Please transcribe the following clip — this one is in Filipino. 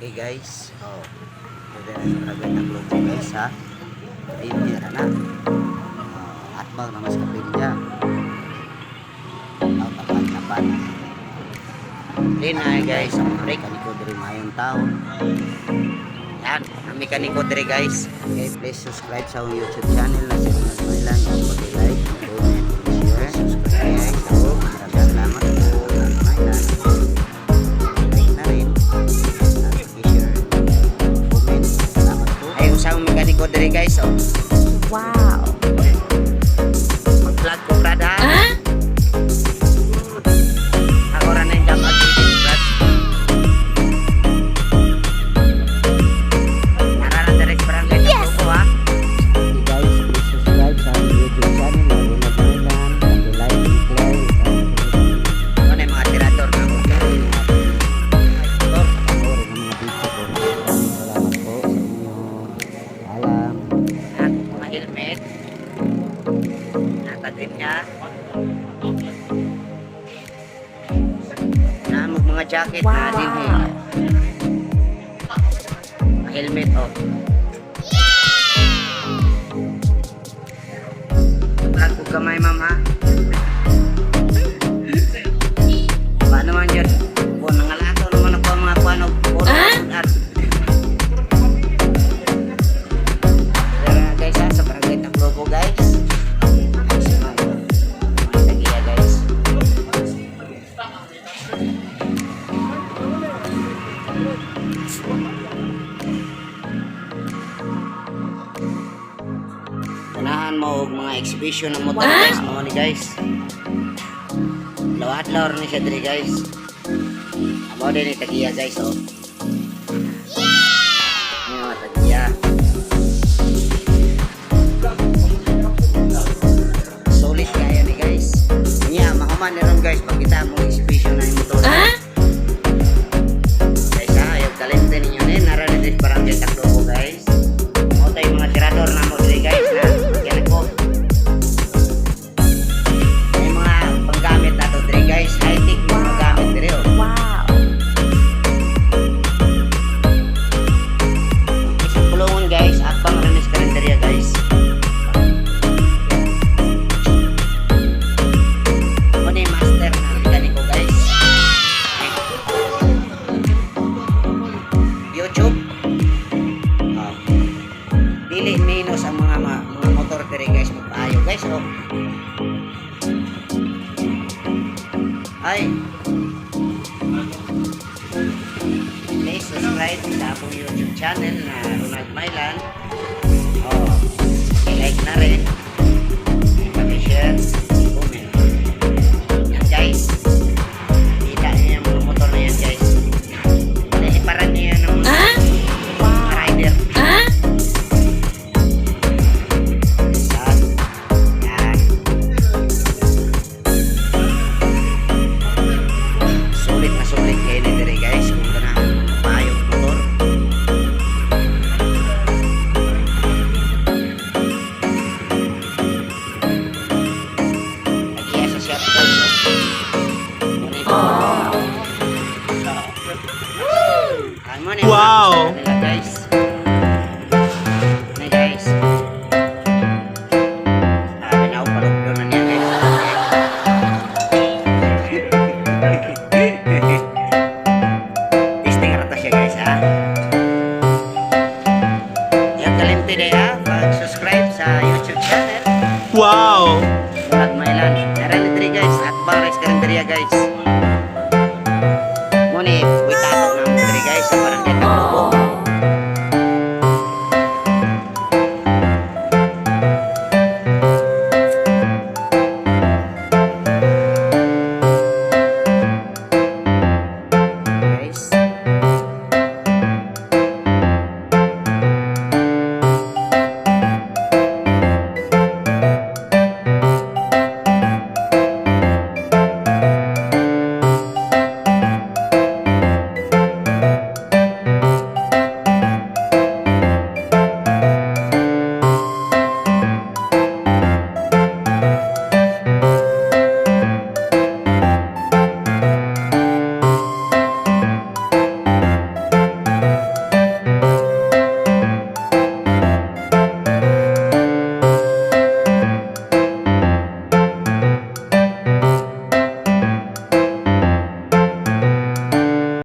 Okay guys, oh. Pwede na yung ragay ng logo guys ha. Ayun niya na. Oh, at bang namas kapilya. Out ang pagkapan. Din na guys, ang break ani ko diri mayong taon. Yan, kami kaniko diri guys. Okay, please subscribe sa akong YouTube channel na si Ronald Mailan. Pag-like, comment, share, subscribe. So, salamat guys. Oh. Wow. Namog mga jacket na Wow. din eh. Mga helmet oh. Brad ko kamay ma'am ha. Unahan mo og mga exhibition ng motor guys, mga ni guys. Lawat-lawar ni siya diri guys. Amo din ni tagiya guys oh. Yeah! tagiya. Solid kaya ni guys. Nya, mahuman ni guys oh. Ay. Please subscribe sa akong YouTube channel na Ronald Mailan. Oh, i-like na rin. Mo na yung Wow. nila, guys. Na guys. Ah, rin doon na niya guys. Testing rata siya guys ha. Yan kalimti na ha. Pag-subscribe sa YouTube channel. Wow! At Mailan. Karalitri guys. At Barex Karinteria guys.